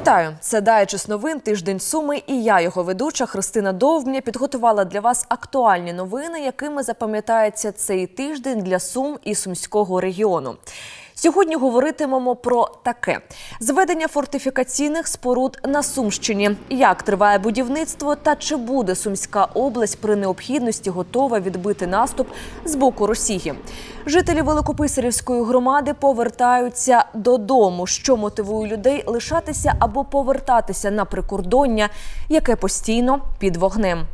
Вітаю! Це Дайчес новин тиждень суми. І я, його ведуча Христина Довбня, підготувала для вас актуальні новини, якими запам'ятається цей тиждень для Сум і Сумського регіону. Сьогодні говоритимемо про таке: зведення фортифікаційних споруд на Сумщині, як триває будівництво та чи буде Сумська область при необхідності готова відбити наступ з боку Росії. Жителі Великописарівської громади повертаються додому, що мотивує людей лишатися або повертатися на прикордоння, яке постійно під вогнем.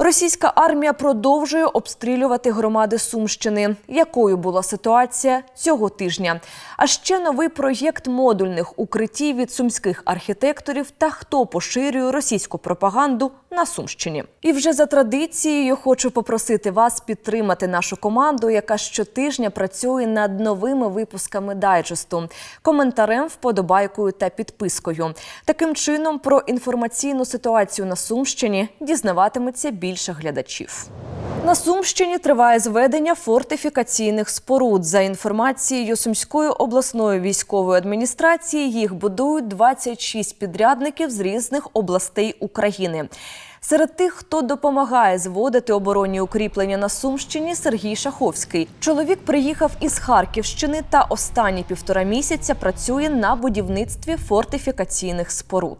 Російська армія продовжує обстрілювати громади Сумщини. Якою була ситуація цього тижня? А ще новий проєкт модульних укриттів від сумських архітекторів та хто поширює російську пропаганду на Сумщині. І вже за традицією хочу попросити вас підтримати нашу команду, яка щотижня працює над новими випусками дайджесту, коментарем, вподобайкою та підпискою. Таким чином про інформаційну ситуацію на Сумщині дізнаватиметься більше глядачів. На Сумщині триває зведення фортифікаційних споруд. За інформацією Сумської обласної військової адміністрації, їх будують 26 підрядників з різних областей України. Серед тих, хто допомагає зводити оборонні укріплення на Сумщині, Сергій Шаховський. Чоловік приїхав із Харківщини та останні півтора місяця працює на будівництві фортифікаційних споруд.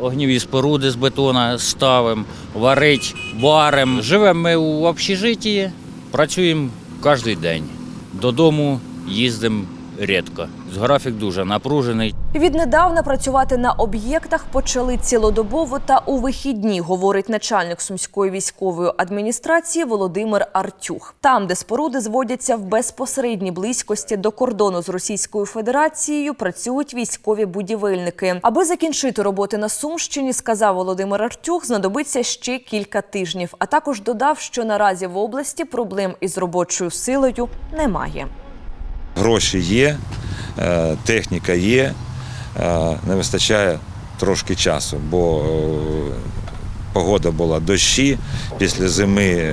Огніві споруди з бетона ставимо, варить, варимо. Живемо ми у общежитті, працюємо кожен день. Додому їздимо рідко. Графік дуже напружений. Віднедавна працювати на об'єктах почали цілодобово та у вихідні, говорить начальник сумської військової адміністрації Володимир Артюх. Там, де споруди зводяться в безпосередній близькості до кордону з Російською Федерацією, працюють військові будівельники. Аби закінчити роботи на Сумщині, сказав Володимир Артюх, знадобиться ще кілька тижнів. А також додав, що наразі в області проблем із робочою силою немає. Гроші є, е, техніка є, е, не вистачає трошки часу, бо е, погода була дощі, після зими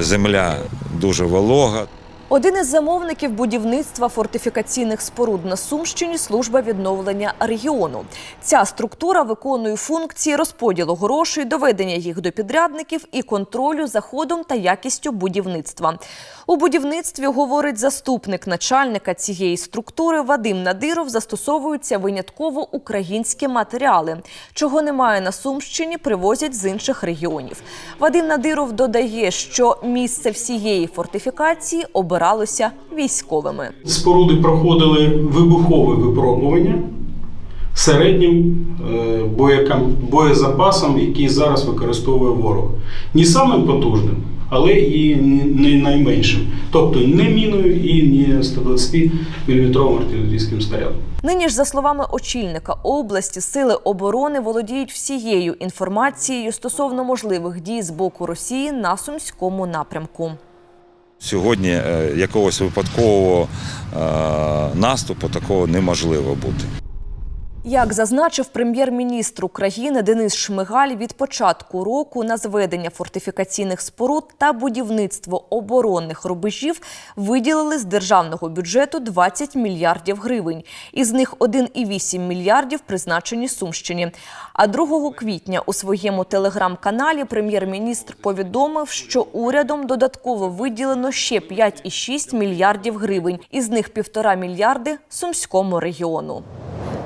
земля дуже волога. Один із замовників будівництва фортифікаційних споруд на Сумщині служба відновлення регіону. Ця структура виконує функції розподілу грошей, доведення їх до підрядників і контролю за ходом та якістю будівництва. У будівництві говорить заступник начальника цієї структури Вадим Надиров. Застосовуються винятково українські матеріали. Чого немає на Сумщині, привозять з інших регіонів. Вадим Надиров додає, що місце всієї фортифікації обиралося військовими. Споруди проходили вибухове випробування середнім е, боєзапасом, який зараз використовує ворог. Не самим потужним, але і не найменшим. Тобто не міною і не 120 мм артилерійським снарядом. Нині ж, за словами очільника області, сили оборони володіють всією інформацією стосовно можливих дій з боку Росії на сумському напрямку. Сьогодні е, якогось випадкового е, наступу такого неможливо бути. Як зазначив прем'єр-міністр України Денис Шмигаль, від початку року на зведення фортифікаційних споруд та будівництво оборонних рубежів виділили з державного бюджету 20 мільярдів гривень. Із них 1,8 мільярдів призначені Сумщині. А 2 квітня у своєму телеграм-каналі прем'єр-міністр повідомив, що урядом додатково виділено ще 5,6 мільярдів гривень. Із них півтора мільярди сумському регіону.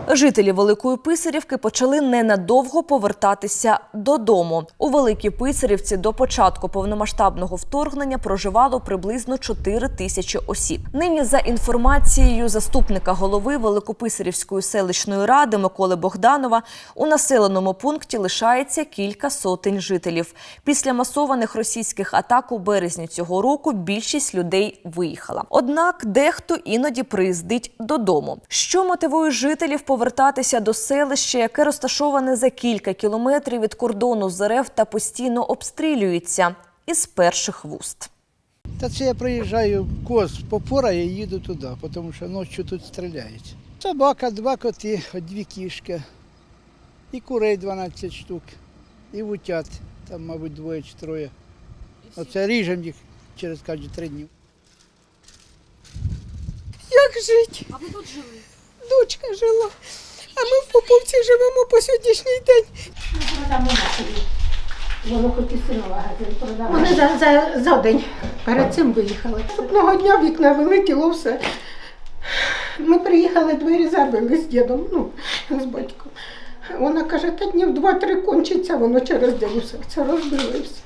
Жителі Великої Писарівки почали ненадовго повертатися додому. У Великій Писарівці до початку повномасштабного вторгнення проживало приблизно 4 тисячі осіб. Нині, за інформацією заступника голови Великописарівської селищної ради Миколи Богданова, у населеному пункті лишається кілька сотень жителів. Після масованих російських атак у березні цього року більшість людей виїхала. Однак дехто іноді приїздить додому. Що мотивує жителів повертатися до селища, яке розташоване за кілька кілометрів від кордону з РФ та постійно обстрілюється із перших вуст. Та це я приїжджаю коз попораю і їду туди, тому що ночі тут стріляють. Собака, два коти, дві кішки, і курей 12 штук, і утят, там, мабуть, двоє чи троє. Оце ріжемо їх через кожні три дні. Як жити? А ви тут жили? Дочка жила. А ми в Поповці живемо по сьогоднішній день. Воно хоч і синова продала. Вони за, за, за день перед цим виїхали. Одного дня вікна вилетіло все. Ми приїхали, двері забили з дідом, ну, з батьком. Вона каже, та днів два-три кончиться, воно через день усе це розбило і все.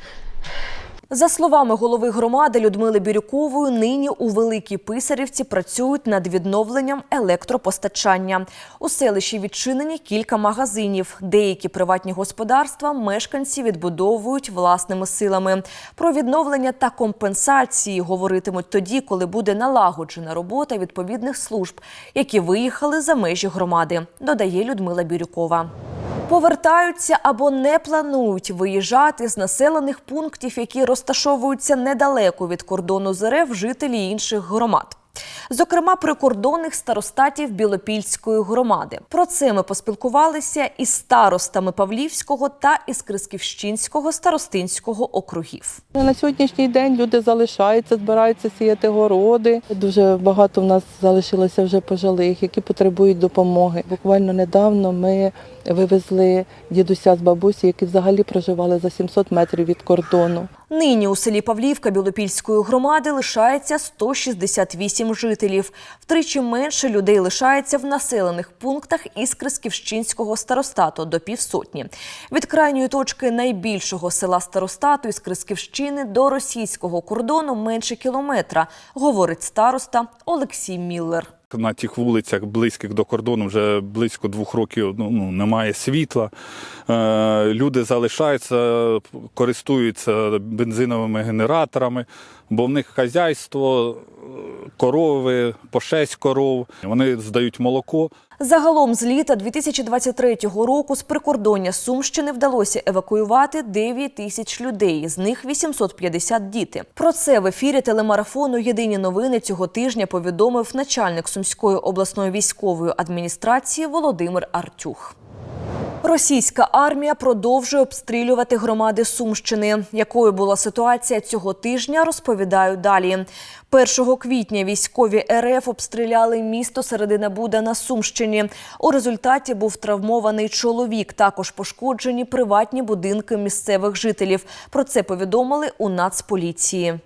За словами голови громади Людмили Бірюкової, нині у Великій Писарівці працюють над відновленням електропостачання. У селищі відчинені кілька магазинів. Деякі приватні господарства мешканці відбудовують власними силами. Про відновлення та компенсації говоритимуть тоді, коли буде налагоджена робота відповідних служб, які виїхали за межі громади, додає Людмила Бірюкова. Повертаються або не планують виїжджати з населених пунктів, які розташовуються недалеко від кордону з РФ жителі інших громад. Зокрема, прикордонних старостатів Білопільської громади. Про це ми поспілкувалися із старостами Павлівського та із Крисківщинського старостинського округів. На сьогоднішній день люди залишаються, збираються сіяти городи. Дуже багато в нас залишилося вже пожилих, які потребують допомоги. Буквально недавно ми вивезли дідуся з бабусі, які взагалі проживали за 700 метрів від кордону. Нині у селі Павлівка Білопільської громади лишається 168 жителів. Втричі менше людей лишається в населених пунктах із Крисківщинського старостату до півсотні. Від крайньої точки найбільшого села старостату із Крисківщини до російського кордону менше кілометра, говорить староста Олексій Міллер. На тих вулицях, близьких до кордону, вже близько двох років ну, ну, немає світла. Е, люди залишаються, користуються бензиновими генераторами, бо в них хазяйство, е, корови, по шесть коров. Вони здають молоко. Загалом з літа 2023 року з прикордоння Сумщини вдалося евакуювати 9 тисяч людей, з них 850 діти. Про це в ефірі телемарафону Єдині новини цього тижня повідомив начальник Сумської обласної військової адміністрації Володимир Артюх. Російська армія продовжує обстрілювати громади Сумщини. Якою була ситуація цього тижня, розповідаю далі. 1 квітня військові РФ обстріляли місто Середина Буда на Сумщині. У результаті був травмований чоловік. Також пошкоджені приватні будинки місцевих жителів. Про це повідомили у Нацполіції.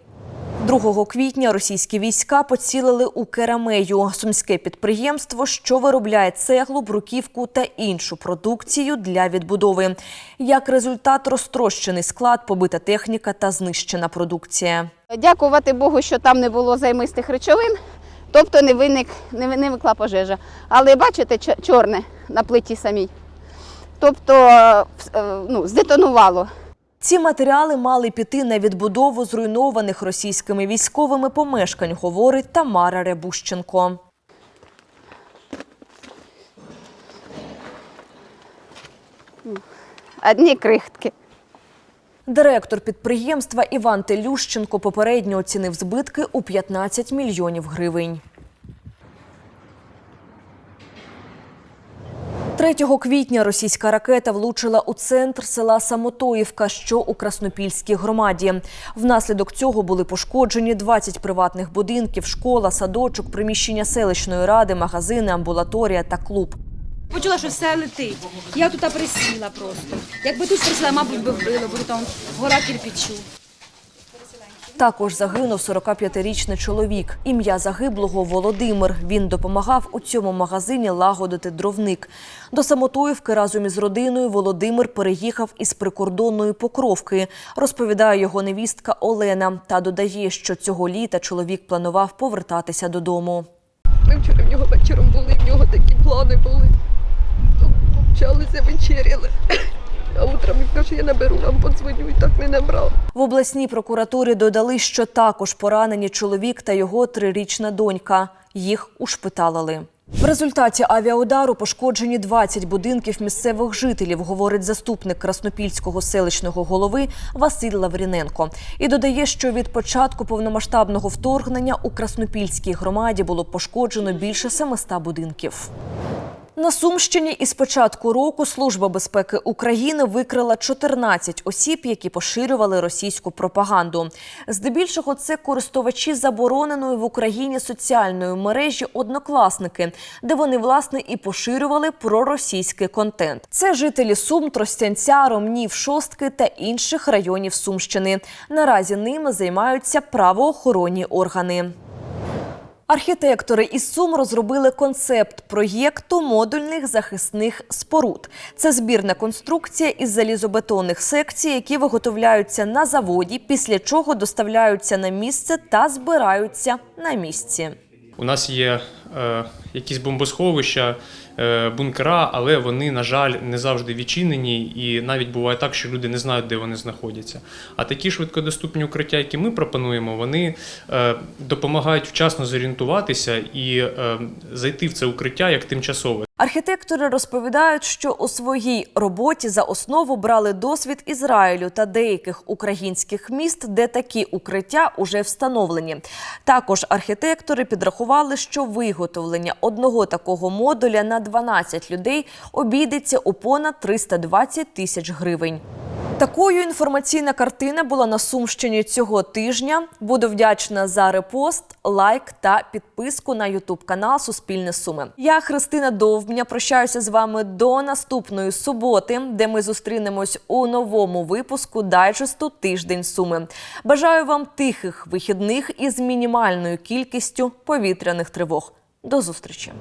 2 квітня російські війська поцілили у Керамею, сумське підприємство, що виробляє цеглу, бруківку та іншу продукцію для відбудови. Як результат, розтрощений склад, побита техніка та знищена продукція. Дякувати Богу, що там не було займистих речовин, тобто не виник, не ви- не викла пожежа. Але бачите, чорне на плиті самій. Тобто е, ну, здетонувало. Ці матеріали мали піти на відбудову зруйнованих російськими військовими помешкань, говорить Тамара Рябущенко. Одні крихтки. Директор підприємства Іван Телющенко попередньо оцінив збитки у 15 мільйонів гривень. 3 квітня російська ракета влучила у центр села Самотоївка, що у Краснопільській громаді. Внаслідок цього були пошкоджені 20 приватних будинків, школа, садочок, приміщення селищної ради, магазини, амбулаторія та клуб. Почула, що все летить. Я тут присіла просто. Якби тут присіла, мабуть, би вбило, бо там гора кирпичу. Також загинув 45-річний чоловік. Ім'я загиблого Володимир. Він допомагав у цьому магазині лагодити дровник. До Самотоївки разом із родиною Володимир переїхав із прикордонної покровки. Розповідає його невістка Олена та додає, що цього літа чоловік планував повертатися додому. Ми вчора в нього вечором були, в нього такі плани були. Общалися, вечеряли. А утром він каже, я наберу вам, подзвоню, і так не набрав. В обласній прокуратурі додали, що також поранені чоловік та його трирічна донька. Їх ушпиталили. В результаті авіаудару пошкоджені 20 будинків місцевих жителів, говорить заступник Краснопільського селищного голови Василь Лавріненко. І додає, що від початку повномасштабного вторгнення у Краснопільській громаді було пошкоджено більше 700 будинків. На Сумщині із початку року Служба безпеки України викрила 14 осіб, які поширювали російську пропаганду. Здебільшого це користувачі забороненої в Україні соціальної мережі Однокласники, де вони власне і поширювали проросійський контент. Це жителі Сум, Тростянця, Ромнів, Шостки та інших районів Сумщини. Наразі ними займаються правоохоронні органи. Архітектори із Сум розробили концепт проєкту модульних захисних споруд. Це збірна конструкція із залізобетонних секцій, які виготовляються на заводі, після чого доставляються на місце та збираються на місці. У нас є е, якісь бомбосховища, е, бункера, але вони, на жаль, не завжди відчинені, і навіть буває так, що люди не знають, де вони знаходяться. А такі швидкодоступні укриття, які ми пропонуємо, вони е, допомагають вчасно зорієнтуватися і е, зайти в це укриття як тимчасове. Архітектори розповідають, що у своїй роботі за основу брали досвід Ізраїлю та деяких українських міст, де такі укриття уже встановлені. Також архітектори підрахували, що виготовлення одного такого модуля на 12 людей обійдеться у понад 320 тисяч гривень. Такою інформаційна картина була на Сумщині цього тижня. Буду вдячна за репост, лайк та підписку на Ютуб канал Суспільне Суми. Я Христина Довбня. Прощаюся з вами до наступної суботи, де ми зустрінемось у новому випуску дайджесту Тиждень Суми. Бажаю вам тихих вихідних із мінімальною кількістю повітряних тривог. До зустрічі!